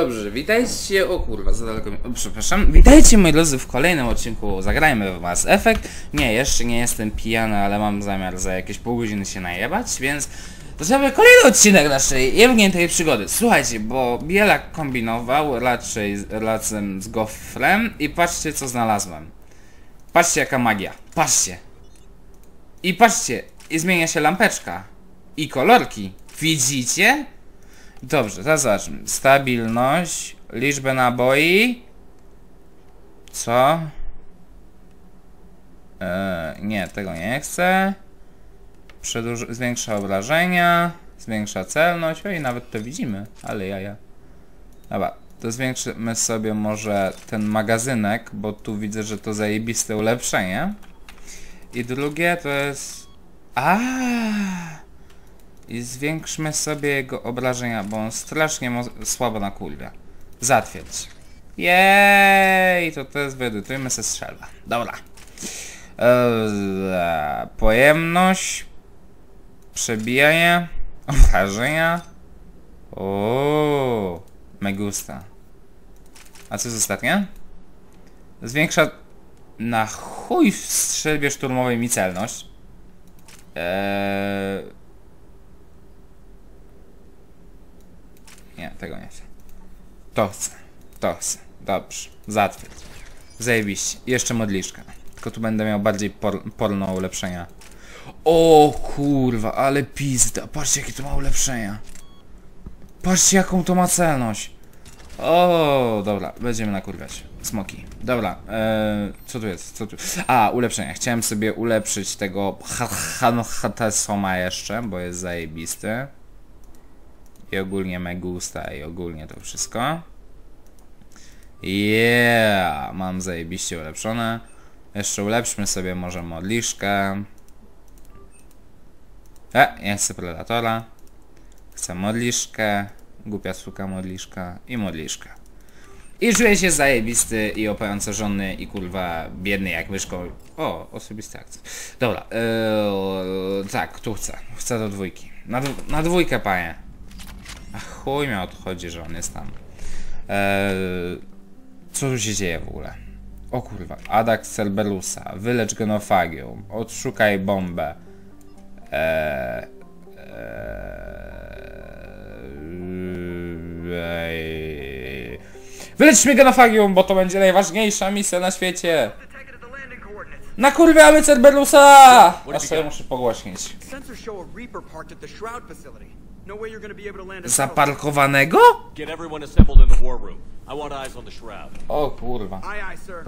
Dobrze, witajcie, o kurwa, za daleko o, przepraszam, witajcie moi drodzy w kolejnym odcinku Zagrajmy w Mass Effect. Nie, jeszcze nie jestem pijany, ale mam zamiar za jakieś pół godziny się najebać, więc zaczynamy kolejny odcinek naszej jebniętej przygody. Słuchajcie, bo Bielak kombinował raczej razem z Goffrem i patrzcie co znalazłem. Patrzcie jaka magia, patrzcie. I patrzcie, i zmienia się lampeczka. I kolorki. Widzicie? Dobrze, zacznę. Stabilność, liczbę naboi. Co? Eee, nie, tego nie chcę. Przedłuż... Zwiększa obrażenia, zwiększa celność. Oj, nawet to widzimy, ale jaja. Dobra, to zwiększymy sobie może ten magazynek, bo tu widzę, że to zajebiste ulepszenie. I drugie to jest... A. I zwiększmy sobie jego obrażenia, bo on strasznie słabo na kurwia. Zatwierdź. Jej, to też wyedytujmy se strzelbę. Dobra. Eee, pojemność. Przebijanie. Obrażenia. O, me gusta. A co jest ostatnie? Zwiększa na chuj w strzelbie szturmowej mi celność. Eee... Nie, tego nie chcę. To chcę. To chcę. Dobrze. Zatwierdź. Zajebiście. Jeszcze modliszka. Tylko tu będę miał bardziej por porno ulepszenia. O kurwa, ale pizda. Patrzcie jakie to ma ulepszenia. Patrzcie jaką to ma celność. O, dobra, będziemy nakurwiać. Smoki. Dobra, e, co tu jest? Co tu? A, ulepszenia. Chciałem sobie ulepszyć tego Hatesoma jeszcze, bo jest zajebisty. I ogólnie me gusta i ogólnie to wszystko. Yeah, mam zajebiście ulepszone. Jeszcze ulepszmy sobie może modliszkę. E, ja chcę predatora. Chcę modliszkę. Głupia suka modliszka i modliszka. I czuję się zajebisty i żony i kurwa biedny jak myszką. O, osobisty akcent. Dobra, eee, tak, tu chcę. Chcę do dwójki. Na, dw- na dwójkę, panie. A chuj mnie odchodzi, że on jest tam. Eee, co tu się dzieje w ogóle? O kurwa, Adax Cerberusa, wylecz genofagium, odszukaj bombę. Eee, eee, Wyleczmy genofagium, bo to będzie najważniejsza misja na świecie. Coordinates. Nakurwiamy Cerberusa! Aż sobie muszę pogłośnić. Sensors show a Reaper parked at the Shroud facility. No way you're gonna be able to land a shuttle. Zaparkowanego? Get everyone assembled in the war room. I want eyes on the shroud. O kurwa. Aye, aye, sir.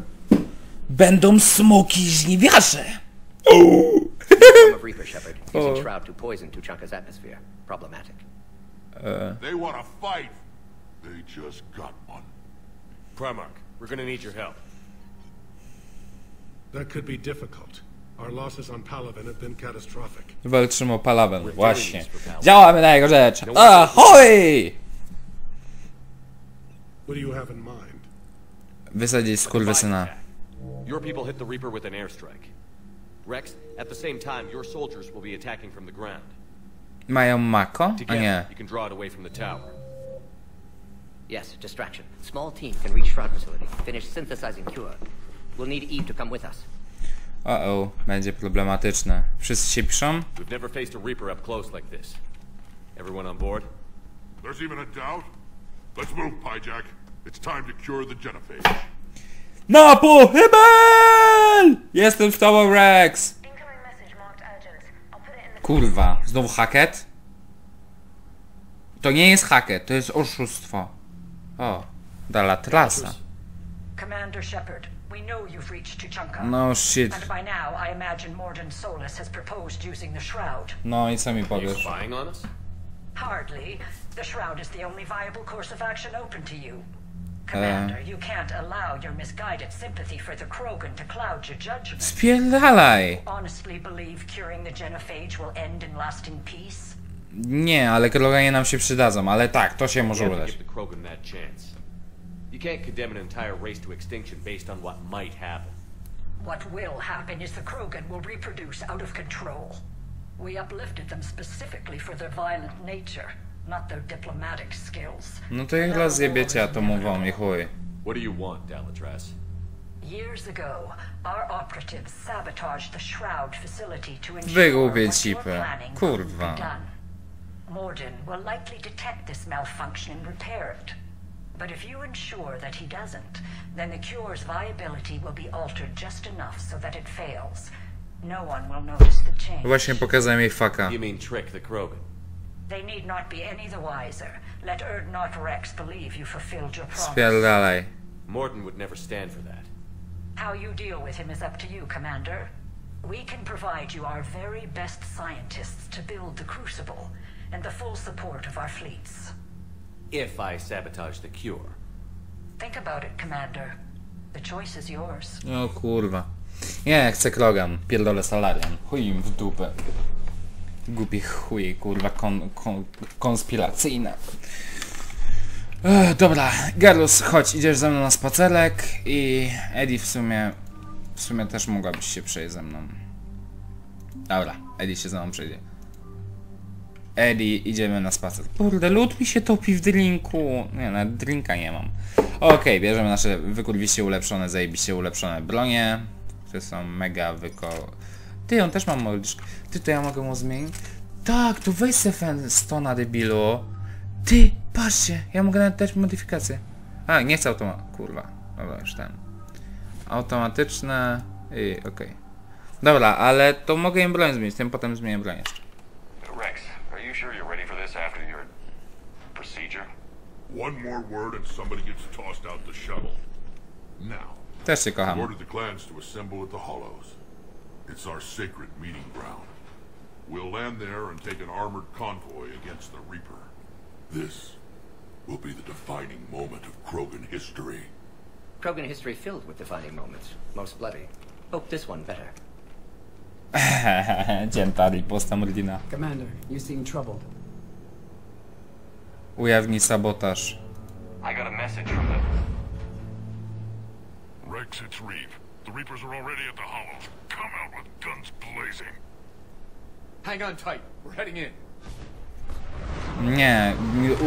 Będą smoki żniwiarze! Form of Reaper Shepard, using Shroud to poison Tuchanka's atmosphere. Problematic. They want to fight. They just got one. Primarch, we're gonna need your help. That could be difficult. Our losses on Palaven have been catastrophic. Walczymy o Palawen, właśnie. Działamy na jego rzecz. Ahoj! What do you have in mind? Wysadzić skurwysyna. Attack. Your people hit the Reaper with an airstrike. Rex, at the same time, your soldiers will be attacking from the ground. Mają mako? A Together, nie. you can draw it away from the tower. Yes, distraction. Small team can reach Shroud facility. Finish synthesizing cure. We'll need Eve to come with us. O, o, będzie problematyczne. Wszyscy się piszą? We've never faced a Reaper up close like this. Everyone on board? There's even a doubt? Let's move, Pyjack. It's time to cure the genophage. Na pochybel! Jestem z tobą, Rex! Kurwa, znowu hacket? To nie jest hacket, to jest oszustwo. O, dala trasa. Commander Shepard, we know you've reached Tuchanka. No shit. And by now, I imagine Morden Solus has proposed using the Shroud. No i co mi You powiesz? spying on us? Hardly. The Shroud is the only viable course of action open to you. Commander, you can't allow your misguided sympathy for the Krogan to cloud your judgment. Spierdalaj! Honestly believe curing the genophage will end in lasting peace? Nie, ale kroganie nam się przydadzą, ale tak, to się może udać. You can't condemn an entire race to extinction based on what might happen. What will happen is the Krogan will reproduce out of control. We uplifted them specifically for their violent nature. not their diplomatic skills. No to ich rozjebiecie atomową i chuj. What do you want, Dalatras? Years ago, our operatives sabotaged the Shroud facility to ensure Wygłupię what you're cipę. planning Kurwa. couldn't be done. Morden will likely detect this malfunction and repair it. But if you ensure that he doesn't, then the cure's viability will be altered just enough so that it fails. No one will notice the change. Właśnie pokazałem jej faka. You mean trick the Krogan? They need not be any the wiser. Let Erdnot Rex believe you fulfilled your promise. Spierdalaj. Morden would never stand for that. How you deal with him is up to you, Commander. We can provide you our very best scientists to build the Crucible, and the full support of our fleets. If I sabotage the cure. Think about it, Commander. The choice is yours. O kurwa. Nie, chcę Krogan. Pierdolę Salarian. Chuj im w dupę. Głupi chuj, kurwa, kon, kon, konspiracyjne. Ech, dobra, Garus, chodź, idziesz ze mną na spacerek i Eddie w sumie, w sumie też mogłabyś się przejść ze mną. Dobra, Eddie się ze mną przejdzie. Eddie, idziemy na spacer. Kurde, lód mi się topi w drinku. Nie, nawet drinka nie mam. Okej, bierzemy nasze wykurwiście ulepszone, zajebiście ulepszone bronie. Które są mega wyko... Ty, on też ma mordyszkę. Ty, to ja mogę mu zmienić? Tak, to weź se stona debilu. Ty, patrzcie, ja mogę nawet dać modyfikację. A, nie chcę automa... Kurwa. Dobra, już ten. Automatyczne... I okej. Dobra, ale to mogę im broń zmienić, tym potem zmienię broń jeszcze. Rex, are you sure you're ready for this after your procedure? One more word and somebody gets tossed out the shuttle. Now, Też cię kocham. order the clans to assemble at the Hollows. It's our sacred meeting ground. We'll land there and take an armored convoy against the Reaper. This will be the defining moment of Krogan history. Krogan history filled with defining moments, most bloody. Hope this one better. Cięta riposta Mordina. Commander, you seem troubled. Ujawni sabotaż. I got a message from them. Rex, it's Reeve. The Reapers are already at the Hollows. Come out with guns blazing. Hang on tight. We're heading in. Nie,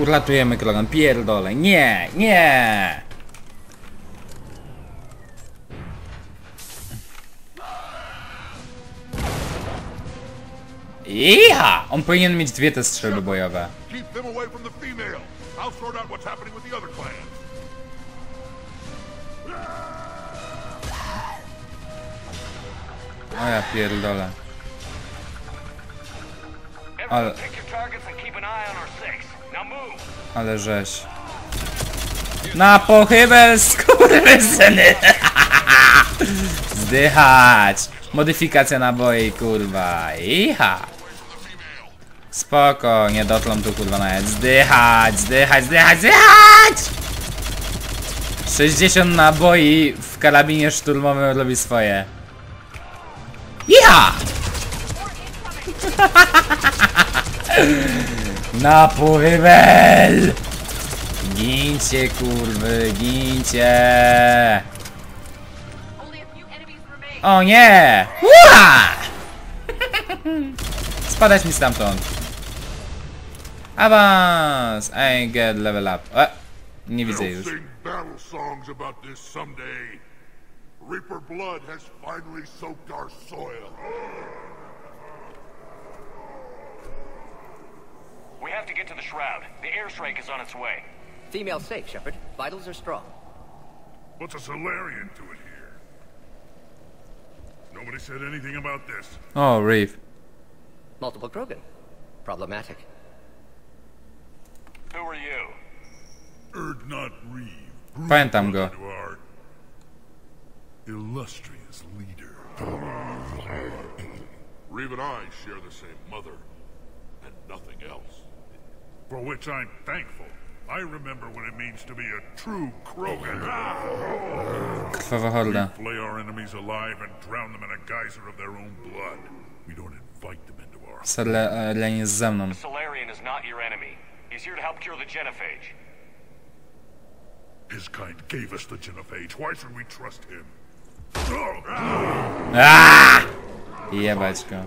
uratujemy Krogan, pierdolę, nie, nie! Iha! On powinien mieć dwie te strzelby bojowe. O ja pierdolę. Ale, ale żeś. Na pochybę, skurwysyny! Zdychać! Modyfikacja naboi, kurwa. Iha! Spoko, nie dotlą tu kurwa nawet. Zdychać, zdychać, zdychać, zdychać! 60 naboi w karabinie szturmowym robi swoje. Ja! Na pochybel! Gincie kurwy, gincie! O nie! Ua! Spadać mi stamtąd. Awans! I get level up. Nie widzę They'll sing battle songs about this someday. Reaper blood has finally soaked our soil. We have to get to the shroud. The airstrike is on its way. Female safe, Shepard. Vitals are strong. What's a Solarian to it here? Nobody said anything about this. Oh, Reef. Multiple Krogan. Problematic. Pamiętam go. illustrious leader. Reeve and I share the same mother, and nothing else. For which I'm thankful. I remember what it means to be a true Krogan. Krwawa horda. Flay our enemies alive and drown them in a geyser of their own blood. We don't invite them into our ze mną. The Solarian is not your enemy. He's here to help cure the genophage. His kind gave us the genophage. Why should we trust him? Aaaa! Jebać go.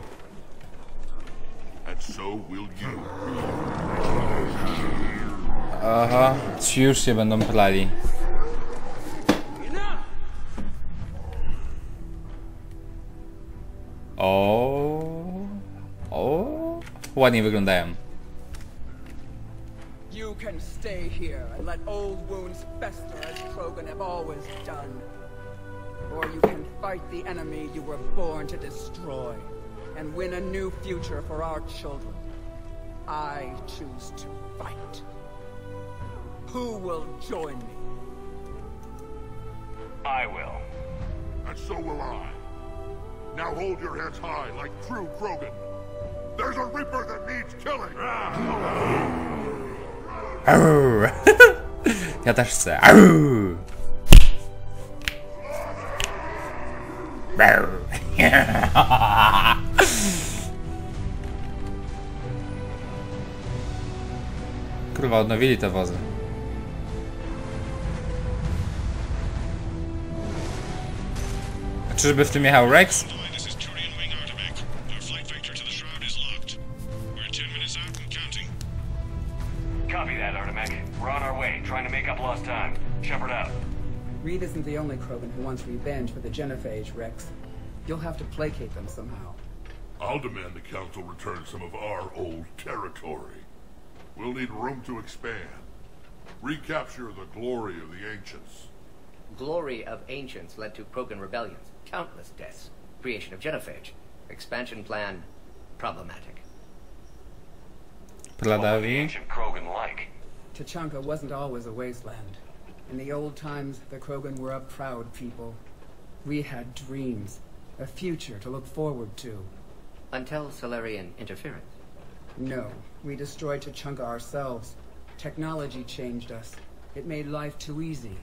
And so will you. Aha, ci już się będą plali. O, o, ładnie wyglądają. You can stay here and let old wounds fester as Krogan have always done. Or you can fight the enemy you were born to destroy and win a new future for our children. I choose to fight. Who will join me? I will. And so will I. Now hold your heads high like true Krogan. There's a Reaper that needs killing. Ah. Ja też chcę. Kurwa, odnowili te wozy. Czyżby w tym jechał Rex? Isn't the only Krogan who wants revenge for the Genophage, Rex. You'll have to placate them somehow. I'll demand the Council return some of our old territory. We'll need room to expand. Recapture the glory of the ancients. Glory of ancients led to Krogan rebellions, countless deaths, creation of Genophage, expansion plan problematic. What were the Pladawi. ancient Krogan like? Tachanka wasn't always a wasteland. In the old times, the Krogan were a proud people. We had dreams, a future to look forward to. Until Solarian interference. No, we destroyed Tachanka ourselves. Technology changed us. It made life too easy.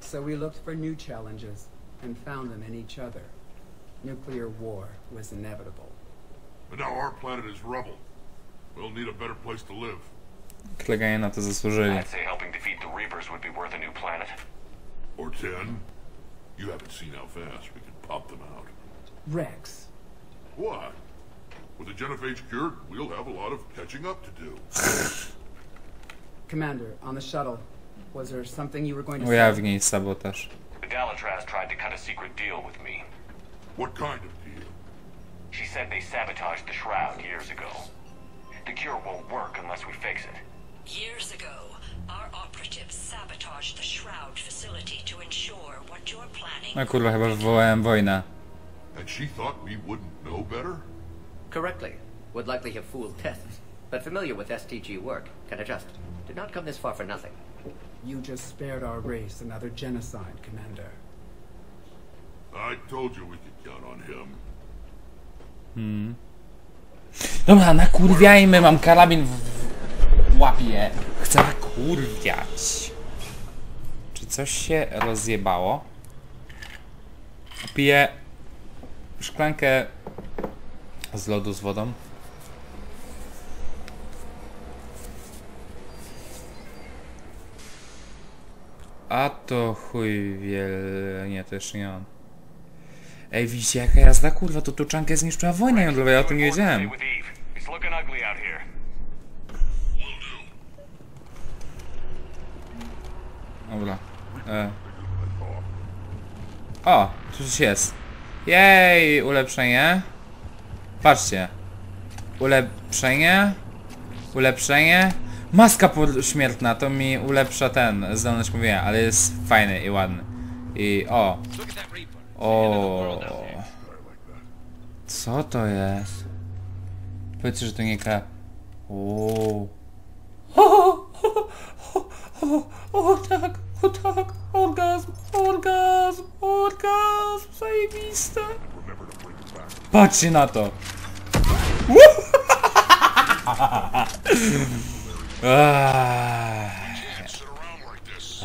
So we looked for new challenges and found them in each other. Nuclear war was inevitable. But now our planet is rubble. We'll need a better place to live. Kleganie na to zasłużyli. I'd say helping defeat the Reapers would be worth a new planet. Or ten. You haven't seen how fast we can pop them out. Rex, What? With the Genophage cured, we'll have a lot of catching up to do. Commander, on the shuttle, was there something you were going to say? Ujawnij sabotaż. The Galatraz tried to cut a secret deal with me. What kind of deal? She said they sabotaged the Shroud years ago. The cure won't work unless we fix it. Years ago, our operatives sabotaged the Shroud facility to ensure what you're planning. No kurwa, chyba wywołałem wojnę. And she thought we wouldn't know better? Correctly. Would likely have fooled tests, but familiar with STG work, can adjust. Did not come this far for nothing. You just spared our race another genocide, Commander. I told you we could count on him. Hmm. Dobra, nakurwiajmy, mam karabin w łapie. Chcę nakurwiać. Czy coś się rozjebało? Piję szklankę z lodu z wodą. A to chuj wiel... Nie, to jeszcze nie on. Ej, widzicie jaka jazda, kurwa, to tuczankę zniszczyła wojna jądrowa, ja o tym nie wiedziałem. Dobra. E. O, tu coś jest. Jej, ulepszenie. Patrzcie. Ulepszenie. Ulepszenie. Maska pośmiertna, to mi ulepsza ten, zdolność mówienia, ale jest fajny i ładny. I o. O. Co to jest? Powiedzcie, że to nie ka... O. O, o, o, o tak, o tak, orgazm, orgazm, orgazm, zajebiste. Patrzcie na to.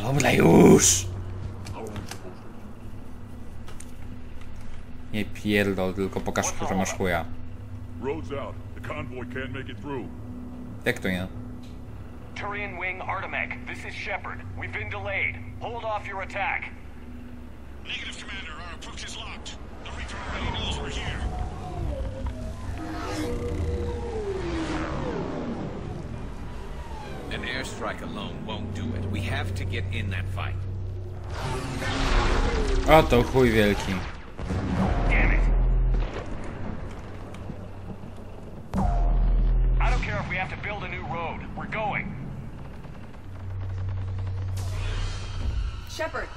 Dobra już. Nie pierdol, tylko pokaż, że masz chuja. Road's out. The convoy can't make it through. Jak to nie? Turian Wing Artemek, this is Shepard. We've been delayed. Hold off your attack. Negative, Commander. Our approach is locked. The Reaper already knows we're here. An airstrike alone won't do it. We have to get in that fight. Oto chuj wielki. We're going. Shepard,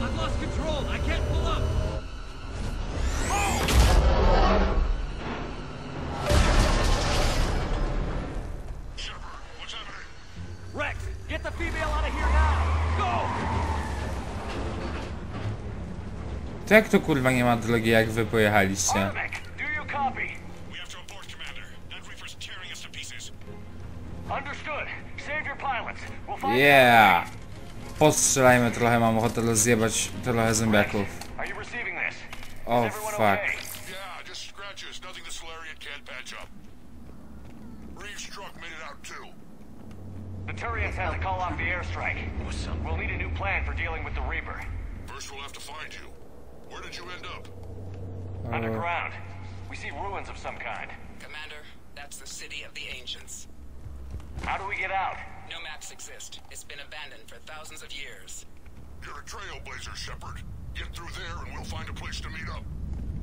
I've lost control. I can't pull up. Shepard, what's happening? Rex, get the female out of here now. Go! To jak to kurwa nie ma drogi jak wy pojechaliście? Yeah! Postrzelajmy trochę, mam ochotę rozjebać trochę zombiaków. Are you receiving this? O Is everyone fuck. okay? Yeah, just scratches. Nothing the Solarian can't patch up. Reeves' truck made it out too. The Turians had to call off the airstrike. We'll need a new plan for dealing with the Reaper. First, we'll have to find you. Where did you end up? Underground. We see ruins of some kind. Commander, that's the city of the ancients. How do we get out? No maps exist. It's been abandoned for thousands of years. You're a trailblazer, Shepard. Get through there and we'll find a place to meet up.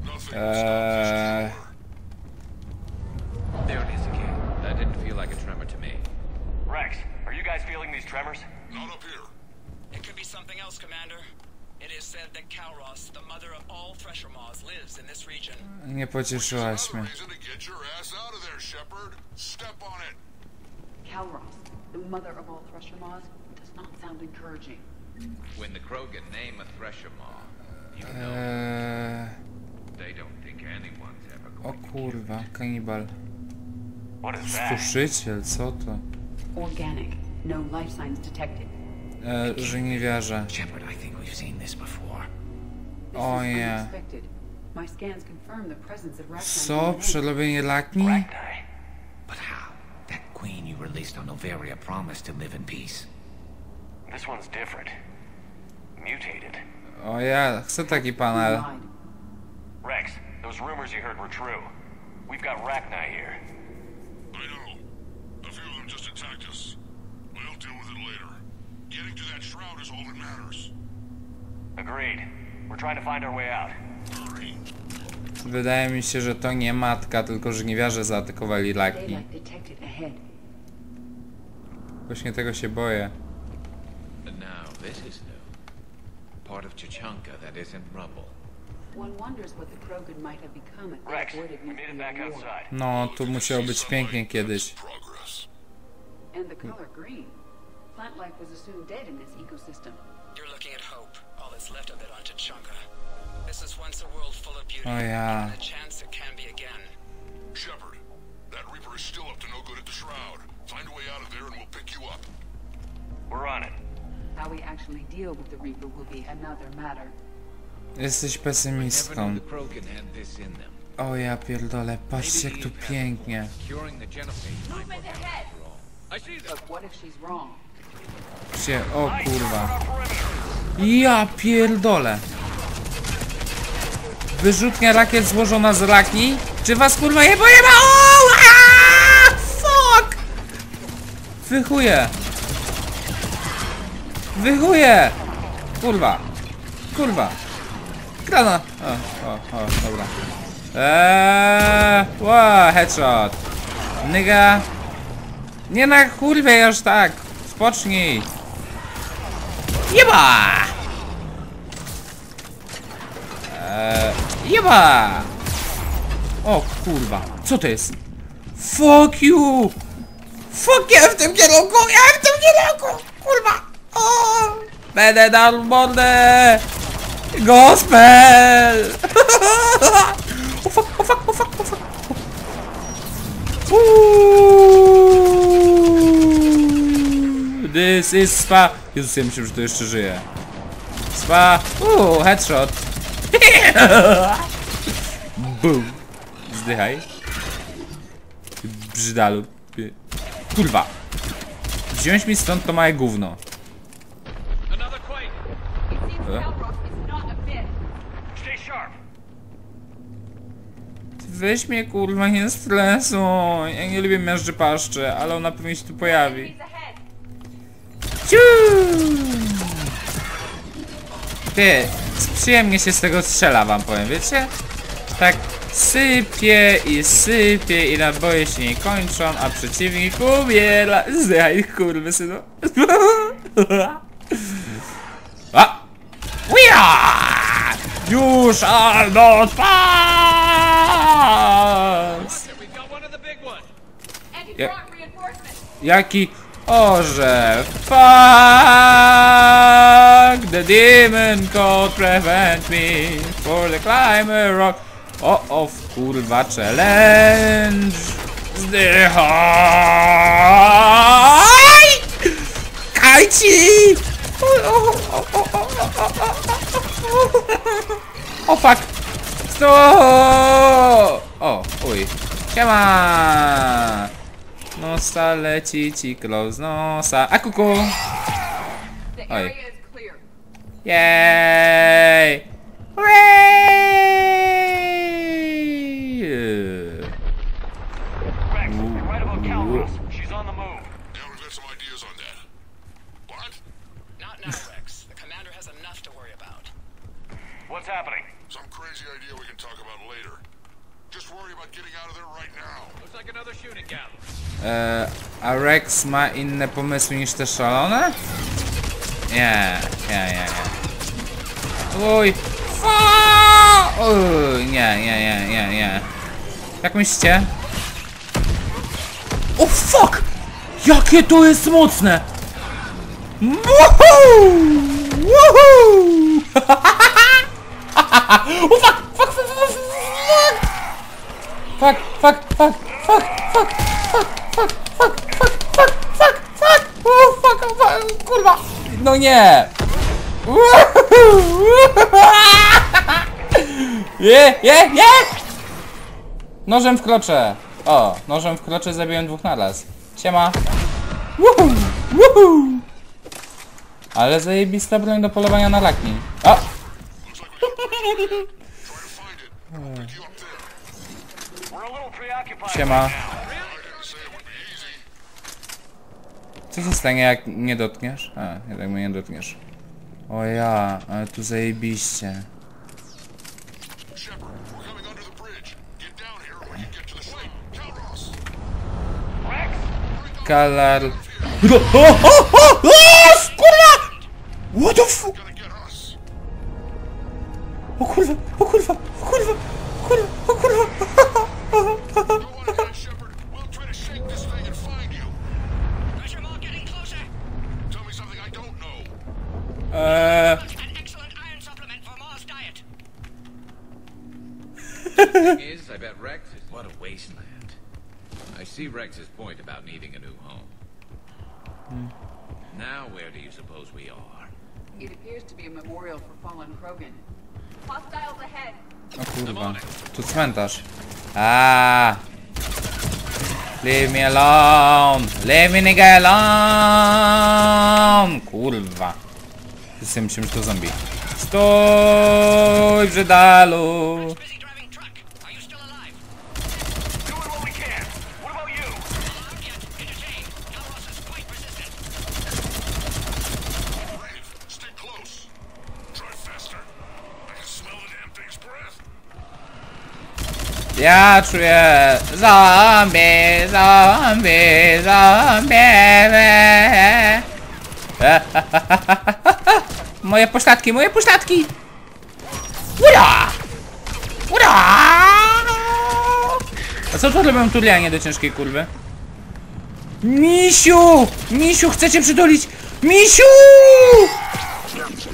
Nothing uh, will Eee, There it is again. That didn't feel like a tremor to me. Rex, are you guys feeling these tremors? Not up here. It could be something else, Commander. It is said that Kalros, the mother of all Thresher Maws, lives in this region. nie pocieszyłaś mnie. Reason to get your ass out of there, Shepard. Step on it. Kalros, the mother of all Thresher Maws, does not sound encouraging. When the Krogan name a Thresher Maw, you know Eee, they don't think anyone's ever o going to kurwa, kanibal. What is that? Suszyciel, co to? Organic. No life signs detected. Eee, żniwiarze. Shepard, I think we've seen this before. This is yeah. unexpected. My scans confirm the presence of Rachni Co? Przerobienie lakni? Ragnar. But how? That released on Noveria promised to live in peace. This one's different. Mutated. O ja, chcę taki panel. Rex, those rumors you heard were true. We've got Rachni here. I know. A few of them just attacked us. We'll deal with it later. Getting to that shroud is all that matters. Agreed. We're trying to find our way out. Hurry. Wydaje mi się, że to nie matka, tylko żniwiarze zaatakowali lakni. Daylight detected ahead. Właśnie tego się boję. And now this is new. Part of Chichanka that isn't rubble. One wonders what the Krogan might have become if they Rex, avoided we made it nuclear back war. outside. No, tu musiało być pięknie kiedyś. Progress. And the color green. Plant life was assumed dead in this ecosystem. You're looking at hope, all that's left of it on Tachanka. This is once a world full of beauty, Oh, yeah. and a chance it can be again. Shepard, that Reaper is still up to no good at the shroud. Find a way out of there and we'll pick you up. We're on it. How we actually deal with the Reaper will be another matter. Jesteś them. O ja pierdolę, patrzcie jak tu pięknie. Gdzie? O kurwa. Ja pierdolę. Wyrzutnia rakiet złożona z lakni? Czy was kurwa nie pojeba? O! aaa! Fuck! Wychuję. Wychuję! Kurwa. Kurwa. Grana. O, o, o, dobra. Eee, ła, headshot. Nyga. Nie na kurwie już tak. Spocznij. Jeba! Eee, jeba! O kurwa, co to jest? Fuck you! Fuck ja w tym kierunku, ja w tym kierunku! Kurwa! O! Będę dał mordę! Gospel! o fuck, o fuck, o fuck, o fuck! This is spa. Jezus, ja myślę, że to jeszcze żyje. Spa. Uuu, headshot. Boom. Zdychaj. Brzydalu. Kurwa. Wziąć mi stąd to małe gówno. Weź mnie kurwa, nie stresuj. Ja nie lubię miażdży paszczy, ale ona pewnie się tu pojawi. Ty, przyjemnie się z tego strzela wam powiem, wiecie? Tak sypie i sypie i naboje się nie kończą, a przeciwnik umiera. Zjaj, kurwy synu. A! And he Yeah. brought reinforcements. Jaki orze Fuck The demon could prevent me For the climber rock o, o, kurwa, challenge! Zdychaj! Kajci! O, o, o, o, o, o, o, fuck! Sto! O, uj. Siema! Nosa leci ci close nosa. A kuku! Oj. Jej! Hooray! Calros. She's on the move. Yeah, we've got some ideas on that. What? Not now, Rex. The commander has enough to worry about. What's happening? Some crazy idea we can talk about later. Just worry about getting out of there right now. Looks like another shooting gallery. E, a Rex ma inne pomysły niż te szalone? Nie, nie, nie, nie. Uj! Fa! Uj, nie, nie, nie, nie, nie. Jak myślicie? O fuck! Jakie to jest mocne! Woohoo! Woohoo! o fuck! Fuck, fuck, fuck, fuck! Fuck, fuck, fuck, fuck, fuck, fuck, fuck, fuck, fuck, fuck, fuck, fuck, o fuck, o fuck, kurwa! No nie! Je, je, je! Nożem w krocze! O, nożem w krocze zabiłem dwóch naraz. Siema! Woohoo! Woohoo! Ale zajebista broń do polowania na laki. O! Siema. Co się stanie jak nie dotkniesz? A, jednak mnie nie dotkniesz. O ja, ale tu zajebiście. Kalar... O, o, o, o, kurwa! What the f... Gotta get us. O oh, kurwa, o kurwa, o kurwa, o kurwa, o kurwa. Go see Rex's point about needing a new home. Hmm. Now, where do you suppose we are? It appears to be a memorial for fallen Krogan. Hostiles ahead. o kurwa, tu cmentarz. A. Leave me alone! Leave me nigga alone! Kurwa. Wszyscy myślą, że to zombie. Stój, brzydalu! Busy Ja czuję zombie, zombie, zombie. Moje pośladki, moje pośladki! Ura! Ura! A co tu robią turlianie do ciężkiej kurwy? Misiu! Misiu, chcecie przytulić? Misiu!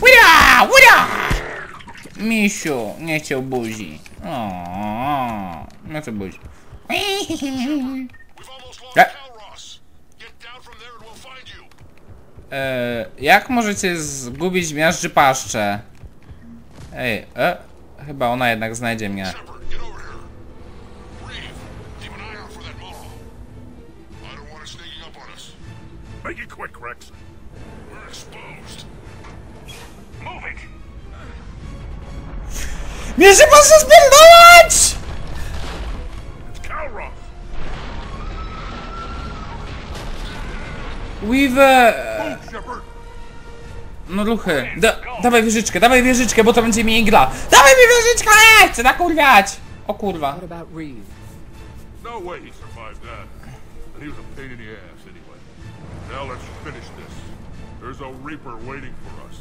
Ura! Ura! Misiu, nie chciał buzi. O, no co budzi. Tak. E, jak możecie zgubić miażdży paszczę? Ej, e? Chyba ona jednak znajdzie mnie. Make it quick, Rex. Weaver! No ruchy. Da, dawaj wieżyczkę, dawaj wieżyczkę, bo to będzie mi gra. Dawaj mi wieżyczkę! Chcę nakurwiać! O kurwa. No way he survived that. And he was a pain in the ass anyway. Now let's finish this. There's a Reaper waiting for us.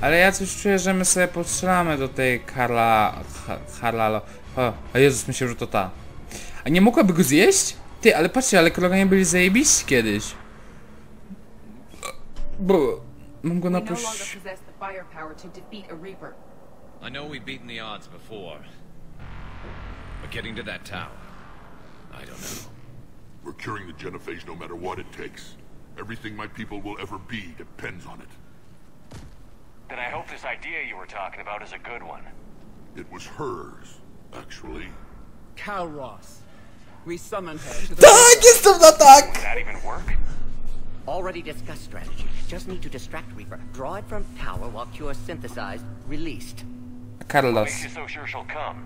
Ale ja coś czuję, że my sobie postrzelamy do tej Karla... Ha, Harlalo... O, a Jezus, myślę, że to ta. A nie mogłaby go zjeść? Ty, ale patrzcie, ale kroganie byli zajebiści kiedyś. Bo... Mam go We na no longer possess the firepower to defeat a Reaper. I know we've beaten the odds before. But getting to that tower, I don't know. We're curing the genophage no matter what it takes. Everything my people will ever be depends on it. Then I hope this idea you were talking about is a good one. It was hers, actually. Cal Ross. We summoned her to the... Tak, jestem na tak! Would that even work? Already discussed strategy. Just need to distract Reaper. Draw it from tower while Cure synthesized, released. Carlos. Makes you so sure she'll come.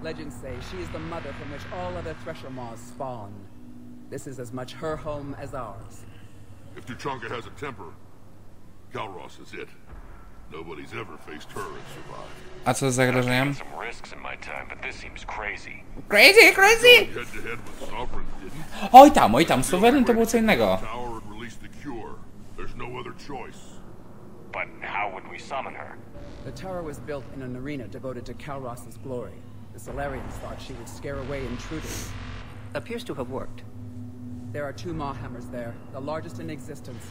Legends say she is the mother from which all other Thresher Maws spawn. This is as much her home as ours. If Tuchanka has a temper, Calros is it. Nobody's ever faced her and survived. A co z zagrożeniem? Some risks in my time, but this seems crazy. Crazy, crazy! Head to head with Sovereign didn't. Oj tam, oj tam, suweren to było co innego. Tower and release the cure. There's no other choice. But how would we summon her? The tower was built in an arena devoted to Calros's glory. The Solarians thought she would scare away intruders. Appears to have worked. There are two Maw hammers there, the largest in existence.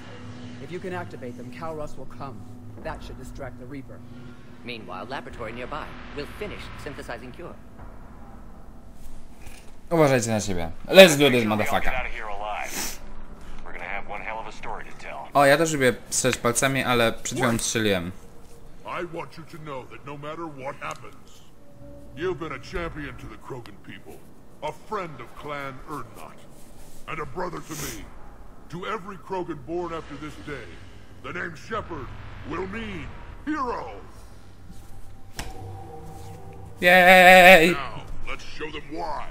If you can activate them, Calros will come. That should distract the Reaper. Meanwhile, laboratory nearby. We'll finish synthesizing Cure. Uważajcie na siebie. Let's do this, Make sure we all get motherfucker. O, ja też lubię strzelać palcami, ale przed chwilą strzeliłem. I want you to know that no matter what happens, you've been a champion to the Krogan people, a friend of Clan Erdnot, and a brother to me. To every Krogan born after this day, the name Shepard will mean hero. Jej! Now, let's show them why.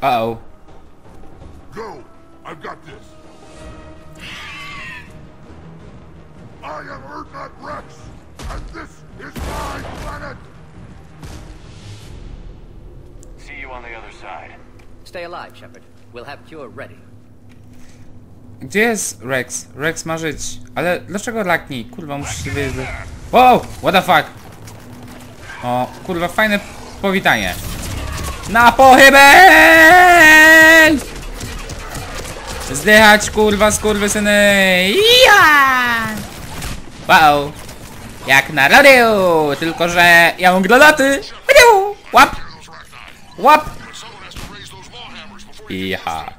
Uh oh. Go! I've got this. I am Erdnot Rex, and this is my planet! See you on the other side. Stay alive, Shepard. We'll have Cure ready. Gdzie jest Rex? Rex ma żyć. Ale dlaczego Lakni? Kurwa, muszę się wyjeżdżać. Wow! What the fuck? O, kurwa, fajne powitanie. Na pochybę! Zdychać, kurwa, skurwysyny! Ja! Wow! Jak na radio! Tylko, że ja mam granaty! Łap! Łap! Iha!